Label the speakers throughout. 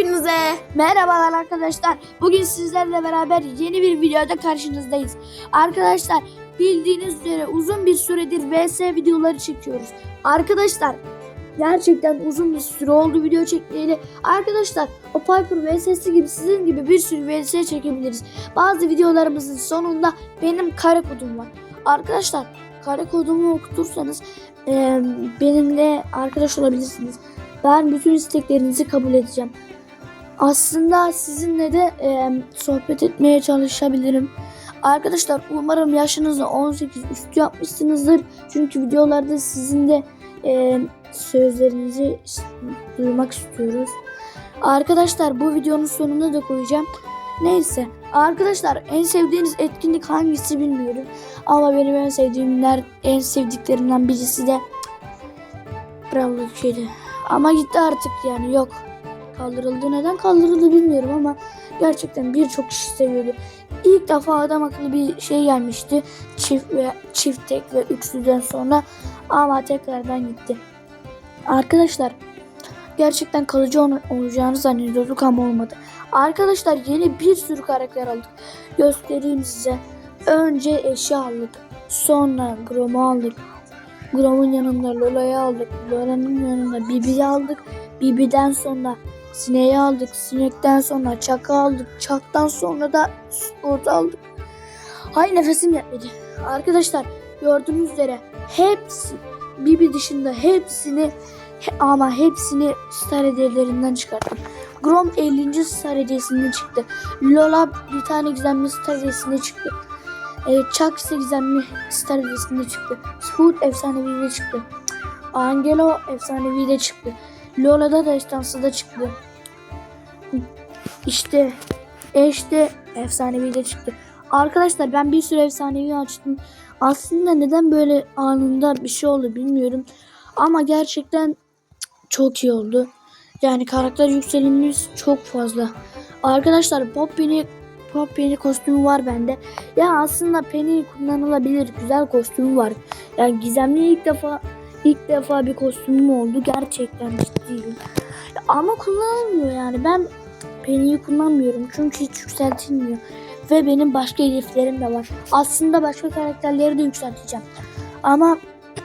Speaker 1: Hepinize merhabalar arkadaşlar. Bugün sizlerle beraber yeni bir videoda karşınızdayız. Arkadaşlar bildiğiniz üzere uzun bir süredir VS videoları çekiyoruz. Arkadaşlar gerçekten uzun bir süre oldu video çekmeyeli. Arkadaşlar o Piper VS'si gibi sizin gibi bir sürü VS çekebiliriz. Bazı videolarımızın sonunda benim kare kodum var. Arkadaşlar kare kodumu okutursanız e, benimle arkadaş olabilirsiniz. Ben bütün isteklerinizi kabul edeceğim. Aslında sizinle de e, sohbet etmeye çalışabilirim. Arkadaşlar umarım yaşınızı 18 üstü yapmışsınızdır. Çünkü videolarda sizin de e, sözlerinizi duymak istiyoruz. Arkadaşlar bu videonun sonuna da koyacağım. Neyse arkadaşlar en sevdiğiniz etkinlik hangisi bilmiyorum. Ama benim en sevdiğimler en sevdiklerimden birisi de Bravo şeydi. Ama gitti artık yani yok. Kaldırıldı. Neden kaldırıldı bilmiyorum ama gerçekten birçok kişi seviyordu. İlk defa adam akıllı bir şey gelmişti. Çift ve çift tek ve üçlüden sonra ama tekrardan gitti. Arkadaşlar gerçekten kalıcı ol- olacağını zannediyorduk ama olmadı. Arkadaşlar yeni bir sürü karakter aldık. Göstereyim size. Önce eşya aldık. Sonra Grom'u aldık. Grom'un yanında Lola'yı aldık. Lola'nın yanında Bibi'yi aldık. Bibi'den sonra Sineği aldık. Sinekten sonra Çak'ı aldık. Çak'tan sonra da Sprout'u aldık. Hay nefesim yetmedi. Arkadaşlar gördüğünüz üzere hepsi Bibi dışında hepsini he- ama hepsini star hediyelerinden çıkarttım. Grom 50. star hediyesinde çıktı. Lola bir tane gizemli star hediyesinde çıktı. E, Chuck ise gizemli star hediyesinde çıktı. Sprout efsanevi çıktı. Angelo efsanevi de çıktı. Lola'da da estansı da çıktı. İşte de efsanevi de çıktı. Arkadaşlar ben bir sürü efsanevi açtım. Aslında neden böyle anında bir şey oldu bilmiyorum. Ama gerçekten çok iyi oldu. Yani karakter yükselimimiz çok fazla. Arkadaşlar Poppy'ni Poppy'ni kostümü var bende. Ya aslında Penny kullanılabilir. Güzel kostümü var. Yani gizemli ilk defa ilk defa bir kostümüm oldu. Gerçekten ciddiyim. Ama kullanılmıyor yani. Ben Penny'yi kullanmıyorum çünkü hiç yükseltilmiyor. Ve benim başka hedeflerim de var. Aslında başka karakterleri de yükselteceğim. Ama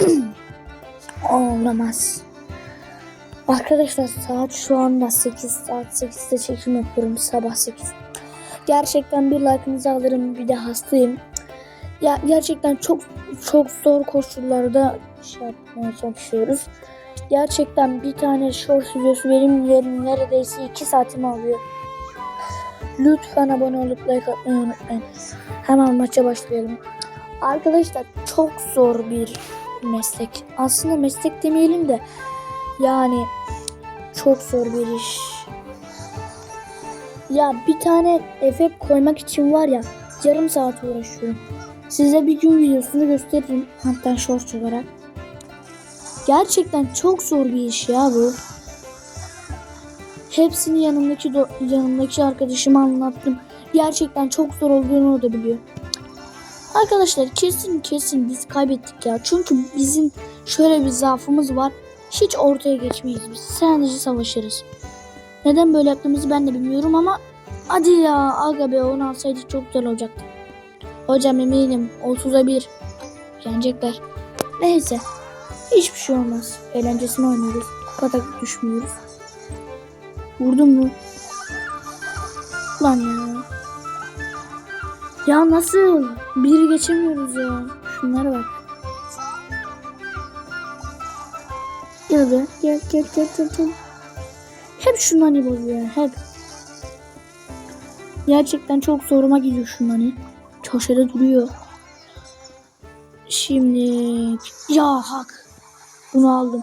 Speaker 1: olamaz. Arkadaşlar saat şu anda 8 saat 8'de çekim yapıyorum sabah 8. Gerçekten bir like'ınızı alırım bir de hastayım. Ya gerçekten çok çok zor koşullarda şey yapmaya çalışıyoruz. Gerçekten bir tane short videosu benim yerim neredeyse 2 saatimi alıyor. Lütfen abone olup like atmayı unutmayın. Hemen maça başlayalım. Arkadaşlar çok zor bir meslek. Aslında meslek demeyelim de yani çok zor bir iş. Ya bir tane efekt koymak için var ya yarım saat uğraşıyorum. Size bir gün videosunu gösteririm. Hatta short olarak. Gerçekten çok zor bir iş ya bu. Hepsini yanımdaki yanımdaki arkadaşıma anlattım. Gerçekten çok zor olduğunu o da biliyor. Arkadaşlar kesin kesin biz kaybettik ya. Çünkü bizim şöyle bir zaafımız var. Hiç ortaya geçmeyiz biz. Sadece savaşırız. Neden böyle yaptığımızı ben de bilmiyorum ama hadi ya aga be onu alsaydık çok güzel olacaktı. Hocam eminim 30'a 1 yenecekler. Neyse hiçbir şey olmaz. Eğlencesine oynuyoruz. Patak düşmüyoruz. Vurdun mu? Lan ya. Ya nasıl? Biri geçemiyoruz ya. Şunlara bak. Gel be. Gel gel gel gel. gel. Hep iyi bozuyor. Hep. Gerçekten çok zoruma gidiyor şundan Köşede duruyor. Şimdi ya hak. Bunu aldım.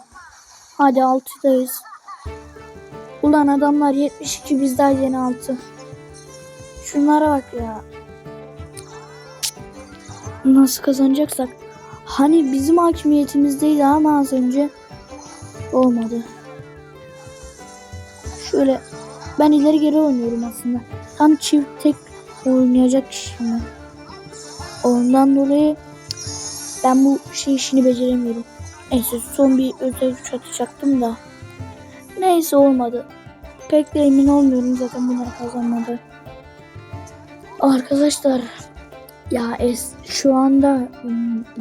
Speaker 1: Hadi 6'dayız. Ulan adamlar 72 biz daha yeni 6. Şunlara bak ya. Nasıl kazanacaksak. Hani bizim hakimiyetimizdeydi ama az önce olmadı. Şöyle ben ileri geri oynuyorum aslında. Tam çift tek oynayacak kişiyim ben. Ondan dolayı ben bu şey işini beceremiyorum. Neyse son bir özel güç atacaktım da. Neyse olmadı. pek de emin olmuyorum zaten bunları kazanmadı. Arkadaşlar ya es şu anda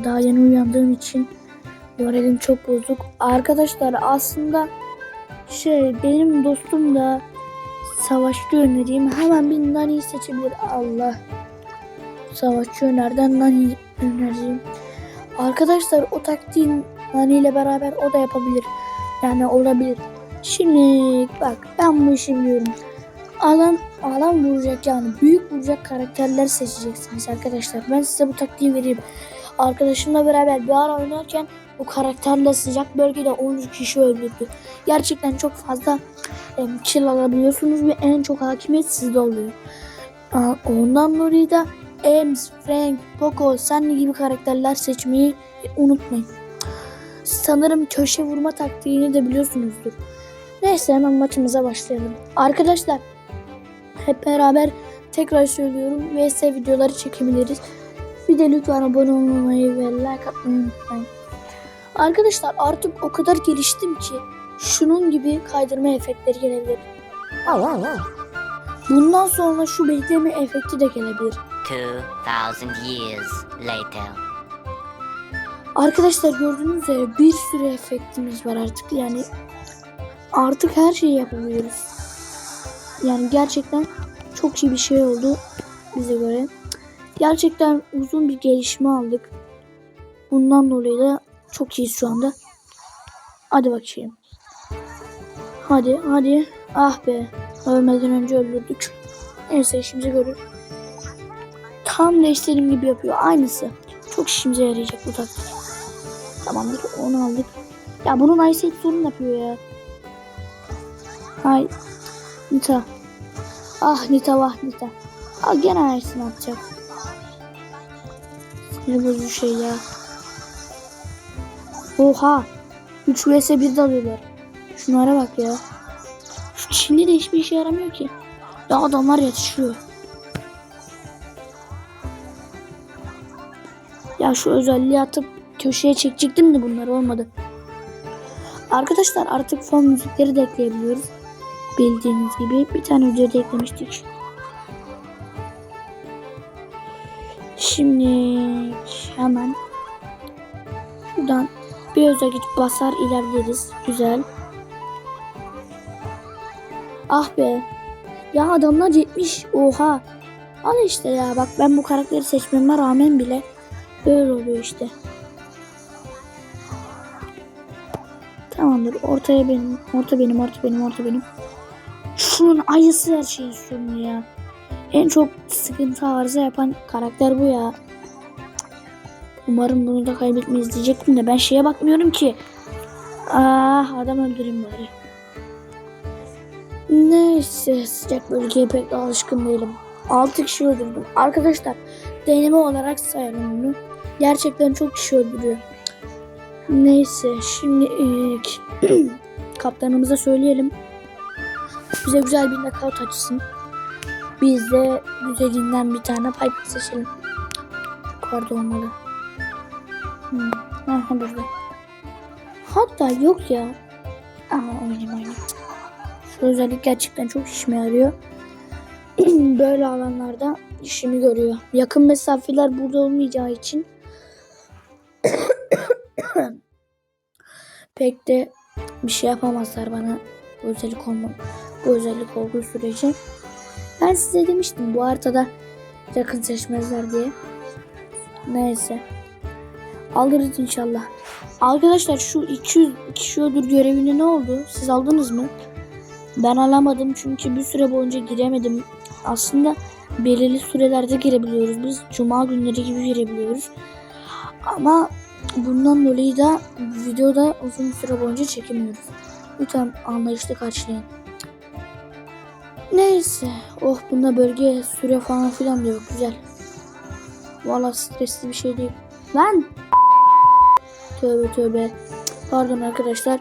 Speaker 1: daha yeni uyandığım için moralim çok bozuk. Arkadaşlar aslında şey benim dostum da savaşçı önereyim. Hemen bir Nani seçebilir. Allah. Savaşçı önerden Nani önereyim. Arkadaşlar o taktiğin Nani ile beraber o da yapabilir. Yani olabilir. Şimdi bak ben bu işi biliyorum. Alan alan vuracak yani büyük vuracak karakterler seçeceksiniz arkadaşlar. Ben size bu taktiği vereyim. Arkadaşımla beraber bir ara oynarken o karakterle sıcak bölgede 13 kişi öldürdü. Gerçekten çok fazla kill alabiliyorsunuz ve en çok hakimiyet sizde oluyor. Ondan dolayı da Ems, Frank, Poco, Sunny gibi karakterler seçmeyi unutmayın. Sanırım köşe vurma taktiğini de biliyorsunuzdur. Neyse hemen maçımıza başlayalım. Arkadaşlar hep beraber tekrar söylüyorum VS videoları çekebiliriz. Bir de lütfen abone olmayı ve like atmayı unutmayın. Arkadaşlar artık o kadar geliştim ki şunun gibi kaydırma efektleri gelebilir. Bundan sonra şu bekleme efekti de gelebilir.
Speaker 2: 2000 years later.
Speaker 1: Arkadaşlar gördüğünüz üzere bir sürü efektimiz var artık. Yani artık her şeyi yapabiliyoruz. Yani gerçekten çok iyi bir şey oldu bize göre. Gerçekten uzun bir gelişme aldık. Bundan dolayı da çok iyiyiz şu anda. Hadi bakayım. Hadi hadi. Ah be. Ölmeden önce öldürdük. Neyse işimize görür. Tam da istediğim gibi yapıyor. Aynısı. Çok işimize yarayacak bu taktik. Tamamdır onu aldık. Ya bunun Ice Age sorun yapıyor ya. Hay. Nita. Ah Nita vah Nita. Ah gene aynısını atacak. Ne bozucu şey ya. Oha. 3 vs 1 dalıyorlar. Şunlara bak ya. Şu Çinli de hiçbir işe yaramıyor ki. Ya adamlar yetişiyor. Ya şu özelliği atıp köşeye çekecektim de bunlar olmadı. Arkadaşlar artık fon müzikleri de ekleyebiliyoruz. Bildiğiniz gibi bir tane videoda eklemiştik. Şimdi hemen buradan bir özellik basar ilerleriz. Güzel. Ah be. Ya adamlar 70. Oha. Al işte ya bak ben bu karakteri seçmeme rağmen bile böyle oluyor işte. Tamamdır. Ortaya benim. Orta benim. Orta benim. Orta benim. Şunun ayısı her şeyin sorunu ya. En çok sıkıntı arıza yapan karakter bu ya. Umarım bunu da kaybetmeyiz diyecektim de ben şeye bakmıyorum ki. Ah adam öldüreyim bari. Neyse sıcak bölgeye pek alışkın değilim. 6 kişi öldürdüm. Arkadaşlar deneme olarak sayalım bunu. Gerçekten çok kişi öldürüyor. Neyse şimdi ilk kaptanımıza söyleyelim. Bize güzel bir knockout açsın. Biz de güzelinden bir tane pipe seçelim. Yukarıda olmalı. Hmm. Aha burada. Hatta yok ya. Ama oynayayım oynayayım. Şu özellik gerçekten çok işime yarıyor. Böyle alanlarda işimi görüyor. Yakın mesafeler burada olmayacağı için pek de bir şey yapamazlar bana bu özellik olma bu özellik olduğu sürece. Ben size demiştim bu haritada yakın seçmezler diye. Neyse. Alırız inşallah. Arkadaşlar şu 200 kişi öldür görevini ne oldu? Siz aldınız mı? Ben alamadım çünkü bir süre boyunca giremedim. Aslında belirli sürelerde girebiliyoruz. Biz cuma günleri gibi girebiliyoruz. Ama bundan dolayı da videoda uzun süre boyunca çekemiyoruz. Lütfen anlayışla karşılayın. Neyse. Oh bunda bölge süre falan filan da yok. Güzel. Valla stresli bir şey değil. Lan. Tövbe tövbe. Pardon arkadaşlar.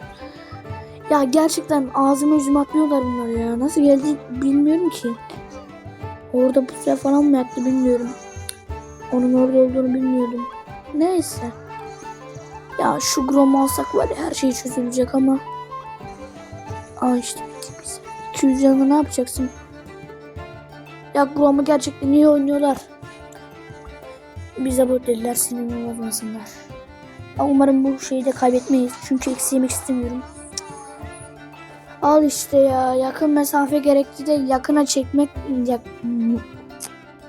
Speaker 1: Ya gerçekten ağzıma yüzüme atlıyorlar bunlar ya. Nasıl geldi bilmiyorum ki. Orada pusuya falan mı yattı bilmiyorum. Onun orada olduğunu bilmiyordum. Neyse. Ya şu Grom alsak var ya her şey çözülecek ama. Aa işte biz. 200 yanında ne yapacaksın? Ya ama gerçekten iyi oynuyorlar. Bize bu deliler sinirli olmasınlar. Umarım bu şeyi de kaybetmeyiz. Çünkü eksi yemek istemiyorum. Al işte ya. Yakın mesafe gerekti de yakına çekmek... Yak...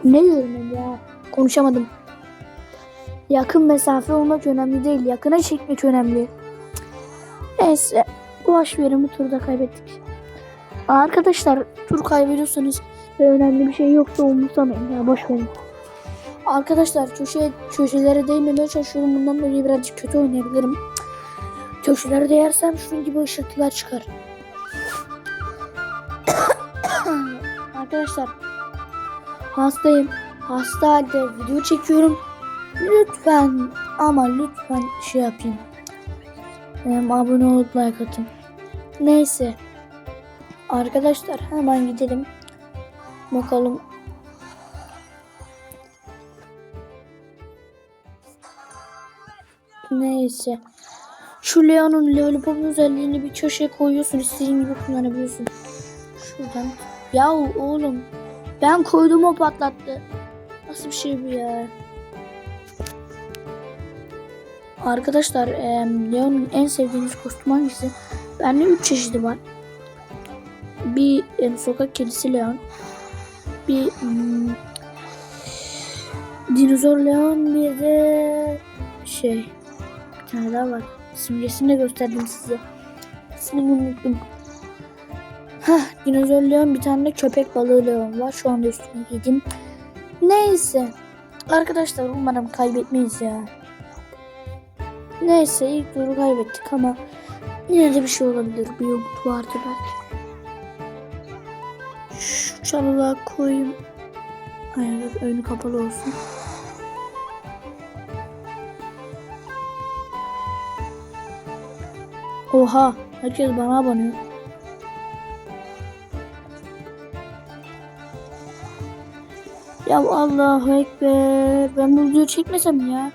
Speaker 1: Ne diyorum ya? Konuşamadım. Yakın mesafe olmak önemli değil. Yakına çekmek önemli. Neyse. Boş verin bu turda kaybettik. Arkadaşlar tur kaybediyorsanız ve önemli bir şey yoksa umursamayın ya boş verin. Arkadaşlar köşe, köşelere değmemeye çalışıyorum. Bundan dolayı birazcık kötü oynayabilirim. Köşelere değersem şunun gibi ışıltılar çıkar. Arkadaşlar hastayım. Hasta halde video çekiyorum. Lütfen ama lütfen şey yapayım. Hem abone olup like atın. Neyse. Arkadaşlar hemen gidelim. Bakalım. Neyse. Şu Leon'un Lollipop'un özelliğini bir köşeye koyuyorsun. istediğin gibi kullanabiliyorsun. Şuradan. Ya oğlum. Ben koydum o patlattı. Nasıl bir şey bu ya? Arkadaşlar Leon'un en sevdiğiniz kostüm hangisi? Bende 3 çeşidi var. Bir sokak kedisi Leon. Bir dinozor Leon bir de şey bir tane daha var. Simgesini de gösterdim size. İsmini unuttum. Hah dinozor Leon bir tane de köpek balığı Leon var. Şu anda üstüne giydim. Neyse. Arkadaşlar umarım kaybetmeyiz ya. Neyse ilk turu kaybettik ama yine de bir şey olabilir. Bir umut vardı belki. Şu çalılığa koyayım. Hayır önü kapalı olsun. Oha herkes bana abanıyor. Ya Allahu Ekber. Ben bu videoyu çekmesem ya.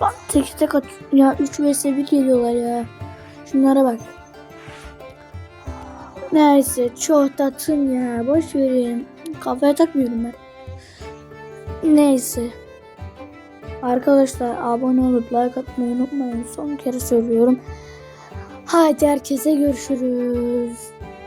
Speaker 1: Bak tek tek at. Ya 3 vs 1 geliyorlar ya. Şunlara bak. Neyse çok tatlım ya. Boş verin. Kafaya takmıyorum ben. Neyse. Arkadaşlar abone olup like atmayı unutmayın. Son kere söylüyorum. Haydi herkese görüşürüz.